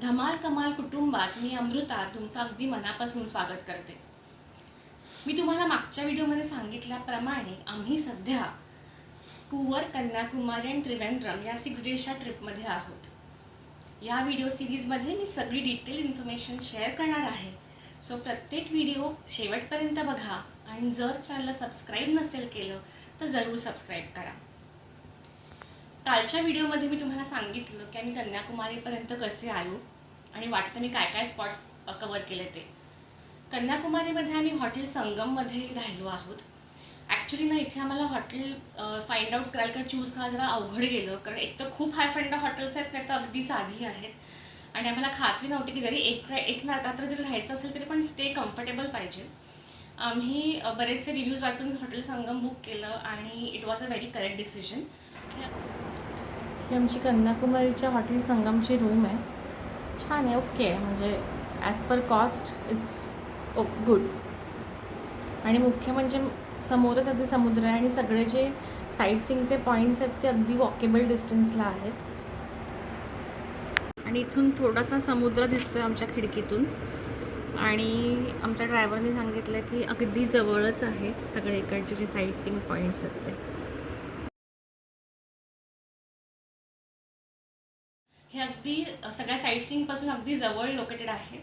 धमाल कमाल कुटुंबात मी अमृता तुमचं अगदी मनापासून स्वागत करते. मी तुम्हाला मागच्या व्हिडिओमध्ये सांगितल्याप्रमाणे आम्ही सध्या कुवर कन्याकुमारी अँड त्रिवेंद्रम या सिक्स डेजच्या ट्रिपमध्ये आहोत. या व्हिडिओ सिरीजमध्ये मी सगळी डिटेल इन्फॉर्मेशन शेअर करणार आहे. सो प्रत्येक व्हिडिओ शेवटपर्यंत बघा आणि जर चॅनलला सबस्क्राईब नसेल केलं तर जरूर सबस्क्राईब करा. कालच्या व्हिडिओमध्ये मी तुम्हाला सांगितलं की आम्ही कन्याकुमारीपर्यंत कसे आलो आणि वाटतं मी काय काय स्पॉट्स कवर केले ते. कन्याकुमारीमध्ये आम्ही हॉटेल संगममध्ये राहिलो आहोत. ॲक्च्युली ना इथे आम्हाला हॉटेल फाइंड आउट करायला किंवा चूज करायला जरा अवघड गेलं कारण एक तर खूप हाय फाइंड हॉटेल्स आहेत नाही तर अगदी साधी आहेत. आणि आम्हाला खात्री नव्हती की जरी एक एक रात्र जरी राहायचं असेल तरी पण स्टे कम्फर्टेबल पाहिजे. आम्ही बरेचसे रिव्ह्यूज वाचून हॉटेल संगम बुक केलं आणि it was a very correct decision ही आमची कन्याकुमारीच्या हॉटेल संगमची रूम आहे. छान आहे ओके. आहे म्हणजे as per cost it's O good आणि मुख्य म्हणजे समोरच अगदी समुद्र आहे आणि सगळे जे साईट सीइंगचे पॉईंट्स आहेत ते अगदी वॉकेबल डिस्टन्सला आहेत. आणि इथून थोडासा समुद्र दिसतो आहे आमच्या खिडकीतून. आणि आमच्या ड्रायव्हरने सांगितलं की अगदी जवळच आहे सगळे इकडचे जे साईट सीइंग पॉईंट्स आहेत ते. हे अगदी सगळ्या साईटसीईंगपासून अगदी जवळ लोकेटेड आहे.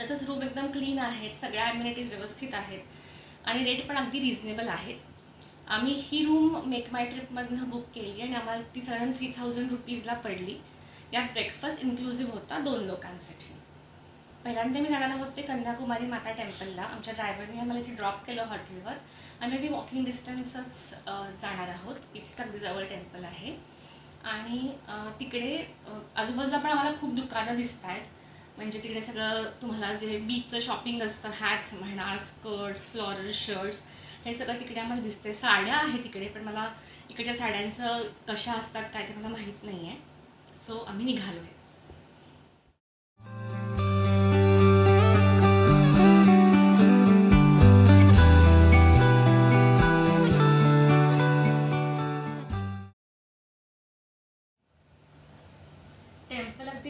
तसंच रूम एकदम क्लीन आहेत सगळ्या ॲम्युनिटीज व्यवस्थित आहेत आणि रेट पण अगदी रिझनेबल आहेत. आम्ही ही रूम मेक माय ट्रिपमधनं बुक केली आणि आम्हाला ती साधारण थ्री थाउजंड रुपीजला पडली. यात ब्रेकफास्ट इन्क्लुझिव्ह होता दोन लोकांसाठी. पहिल्यांदा मी जाणार आहोत ते कन्याकुमारी माता टेम्पलला आमच्या ड्रायव्हरने आम्हाला इथे ड्रॉप केलं हॉटेलवर आम्ही अगदी वॉकिंग डिस्टन्सच जाणार आहोत. इथेच अगदी जवळ टेम्पल आहे. आणि तिकडे आजूबाजूला पण आम्हाला खूप दुकानं दिसत आहेत म्हणजे तिकडे सगळं तुम्हाला जे बीचचं शॉपिंग असतं हॅट्स म्हणा स्कर्ट्स फ्लॉरल शर्ट्स हे सगळं तिकडे आम्हाला दिसतंय. साड्या आहेत तिकडे पण मला इकडच्या साड्यांचं कशा असतात काय ते मला माहीत नाही आहे सो आम्ही निघालो आहे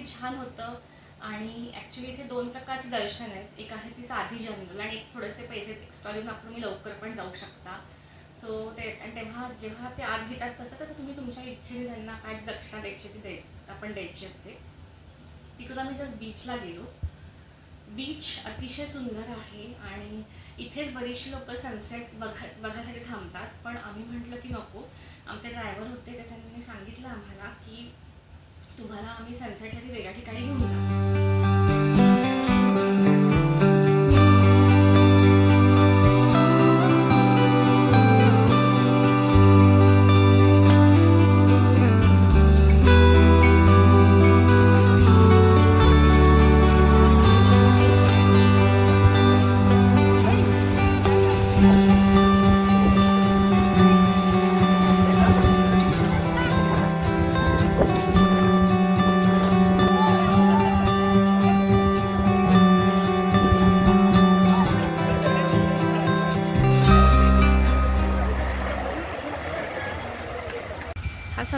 छान होतं. आणि ॲक्च्युली इथे दोन प्रकारचे दर्शन आहेत. एक आहे ती साधी जनरल आणि एक थोडेसे पैसे एक्स्ट्रा देऊन आपण तुम्ही लवकर पण जाऊ शकता. सो ते आणि तेव्हा जेव्हा ते आत घेतात तसं तर तुम्ही तुमच्या इच्छेने त्यांना काय दक्षिणा द्यायची ती दे आपण द्यायची असते. तिकडून आम्ही जस्ट बीचला गेलो. बीच अतिशय सुंदर आहे आणि इथेच बरीचशी लोक सनसेट बघा बघायसाठी थांबतात. पण आम्ही म्हटलं की नको. आमचे ड्रायव्हर होते ते त्यांनी सांगितलं आम्हाला की तुम्हाला आम्ही सनसेटसाठी वेगळ्या ठिकाणी घेऊन जाऊ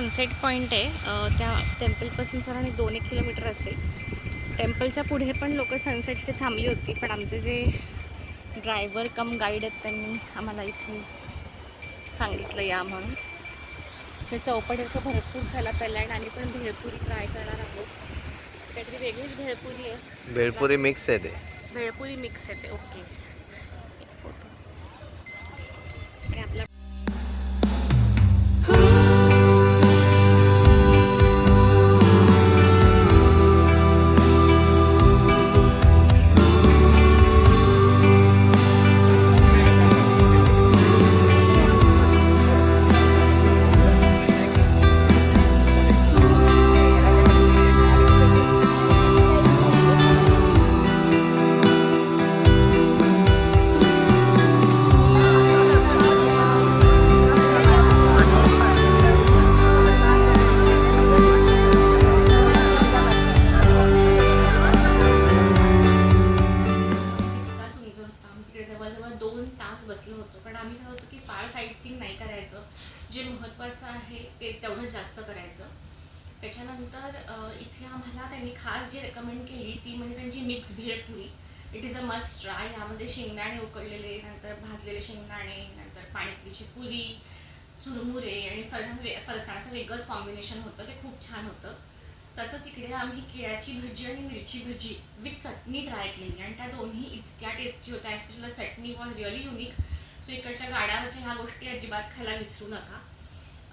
सनसेट पॉईंट आहे. त्या टेम्पलपासून सरांनी दोन एक किलोमीटर असेल. टेम्पलच्या पुढे पण लोक सनसेटची थांबली होती पण आमचे जे ड्रायव्हर कम गाईड आहेत त्यांनी आम्हाला इथे सांगितलं या म्हणून. ते चौपट इतकं भरपूर खायला प्यायला आणि आम्ही पण भेळपुरी ट्राय करणार आहोत. काहीतरी वेगळीच भेळपुरी आहे. भेळपुरी मिक्स आहे ते. भेळपुरी मिक्स येते ओके रेकमेंड केली ती म्हणजे त्यांची mix bhelpuri it is a must try यामध्ये शेंगदाणे उकडलेले नंतर भाजलेले शेंगदाणे नंतर पाणीपुरीची पुरी चुरमुरे आणि फरसाण वे फरसाणाचं वेगळंच कॉम्बिनेशन होतं. ते खूप छान होतं. तसंच इकडे आम्ही केळ्याची भजी आणि मिरची भजी विथ चटणी ट्राय केली. आणि त्या दोन्ही इतक्या टेस्टी होत्या. Special chutney was really unique so इकडच्या गाड्यावरच्या ह्या गोष्टी अजिबात खायला विसरू नका.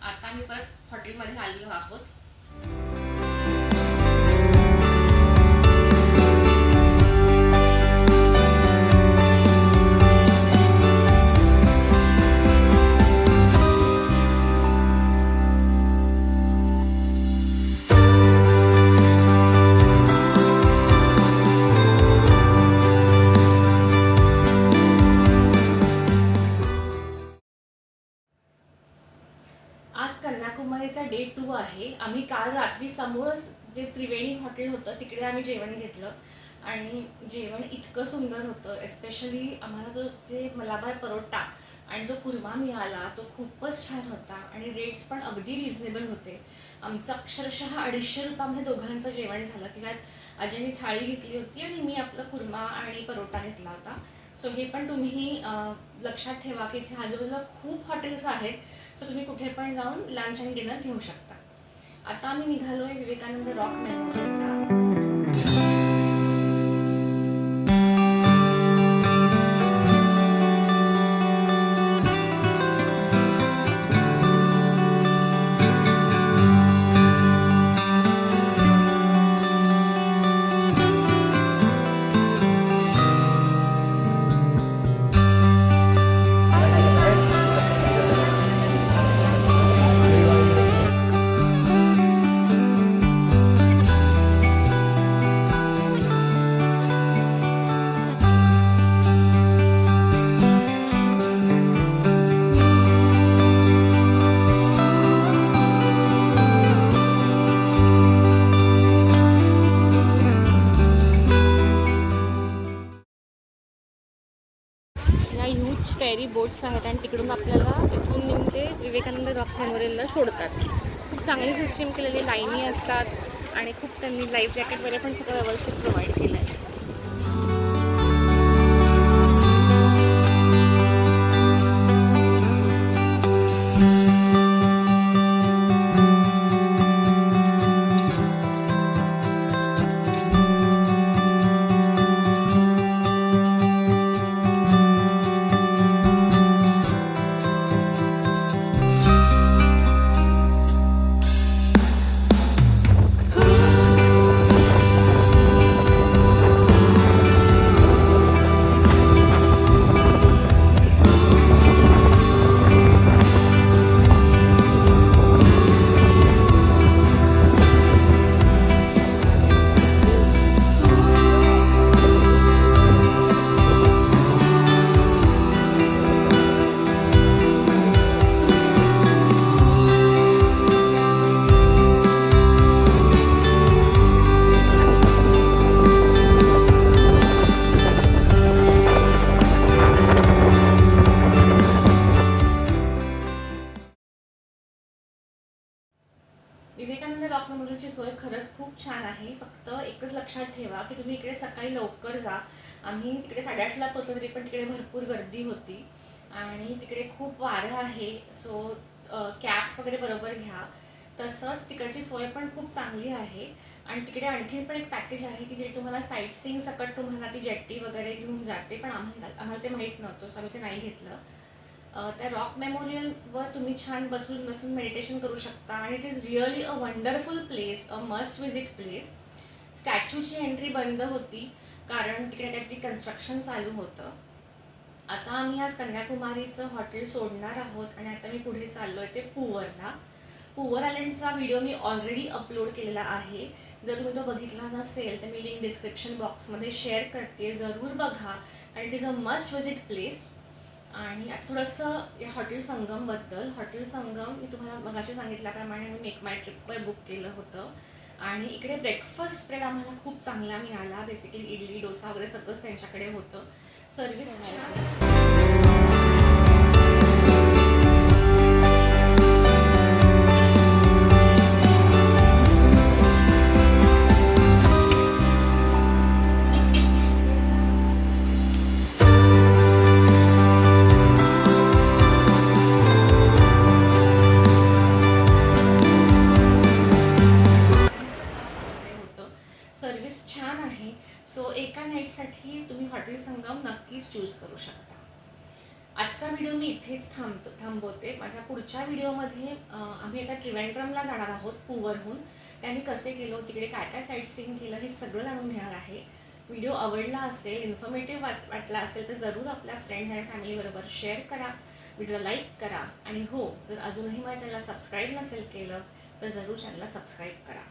आता मी परत हॉटेलमध्ये आलेलो आहोत. हॉटेल होतं तिकडे आम्ही जेवण घेतलं. आणि जेवण इतकं सुंदर होतं एस्पेशली आम्हाला जो जे मलाबार परोटा आणि जो कुर्मा मिळाला तो खूपच छान होता आणि रेट्स पण अगदी रिझनेबल होते. आमचं अक्षरशः अडीचशे रुपयामध्ये दोघांचं जेवण झालं की ज्यात आजीने थाळी घेतली होती आणि मी आपलं कुर्मा आणि परोटा घेतला होता. सो हे पण तुम्ही लक्षात ठेवा की इथे आजूबाजूला खूप हॉटेल्स आहेत. सो तुम्ही कुठे पण जाऊन लंच आणि डिनर घेऊ शकता. आता आम्ही निघालोय विवेकानंद रॉक मेमोरियलला. फेरी आहेत आणि तिकडून आपल्याला इथून म्हणजे विवेकानंद रॉक मेमोरियलला सोडतात. खूप चांगली सिस्टीम केलेली लाईनी असतात आणि खूप त्यांनी लाईफ जॅकेट वगैरे पण सगळं व्यवस्थित प्रोव्हाइड केलं आहे सोय खरंच खूप छान आहे. फक्त एकच लक्षात ठेवा की तुम्ही इकडे सकाळी लवकर जा. आम्ही तिकडे साडेआठला पोचलो तरी पण तिकडे भरपूर गर्दी होती. आणि तिकडे खूप वारं आहे सो कॅब्स वगैरे बरोबर घ्या. तसंच तिकडची सोय पण खूप चांगली आहे. आणि तिकडे आणखीन पण एक पॅकेज आहे की जे तुम्हाला साईट सीईंग सकट तुम्हाला ती जेट्टी वगैरे घेऊन जाते. पण आम्हाला आम्हाला ते माहीत नव्हतं सो आम्ही ते नाही घेतलं. त्या रॉक मेमोरियलवर तुम्ही छान बसून बसून मेडिटेशन करू शकता. आणि it is really a wonderful place a must visit place स्टॅच्यूची entry बंद होती कारण तिकडे काहीतरी कन्स्ट्रक्शन चालू होतं. आता आम्ही आज कन्याकुमारीचं हॉटेल सोडणार आहोत आणि आता मी पुढे चाललो आहे ते पुवरला. पुवर आयलंडचा व्हिडिओ मी ऑलरेडी अपलोड केलेला आहे. जर तुम्ही तो बघितला नसेल तर मी लिंक डिस्क्रिप्शन बॉक्समध्ये शेअर करते. जरूर बघा आणि it is a must visit place आणि आता थोडंसं या हॉटेल संगमबद्दल हॉटेल संगम मी तुम्हाला मगाशी सांगितल्याप्रमाणे मी मेक माय ट्रिपवर बुक केलं होतं. आणि इकडे ब्रेकफास्ट स्प्रेड आम्हाला खूप चांगला मिळाला. बेसिकली इडली डोसा वगैरे सगळंच त्यांच्याकडे होतं. सर्विस तर मी इथेच थांबतो थांबवते. माझ्या पुढच्या व्हिडिओमध्ये आम्ही आता ट्रिवेंड्रमला जाणार आहोत पुवरहून. त्यांनी कसे गेलो तिकडे काय काय साईट सीन केलं हे सगळं जाणून घेणार आहे. व्हिडिओ आवडला असेल इन्फॉर्मेटिव्ह वाच वाटला असेल तर जरूर आपल्या फ्रेंड्स आणि फॅमिलीबरोबर शेअर करा. व्हिडिओला लाईक करा. आणि हो जर अजूनही माझ्या चॅनलला सबस्क्राईब नसेल केलं तर जरूर चॅनलला सबस्क्राईब करा.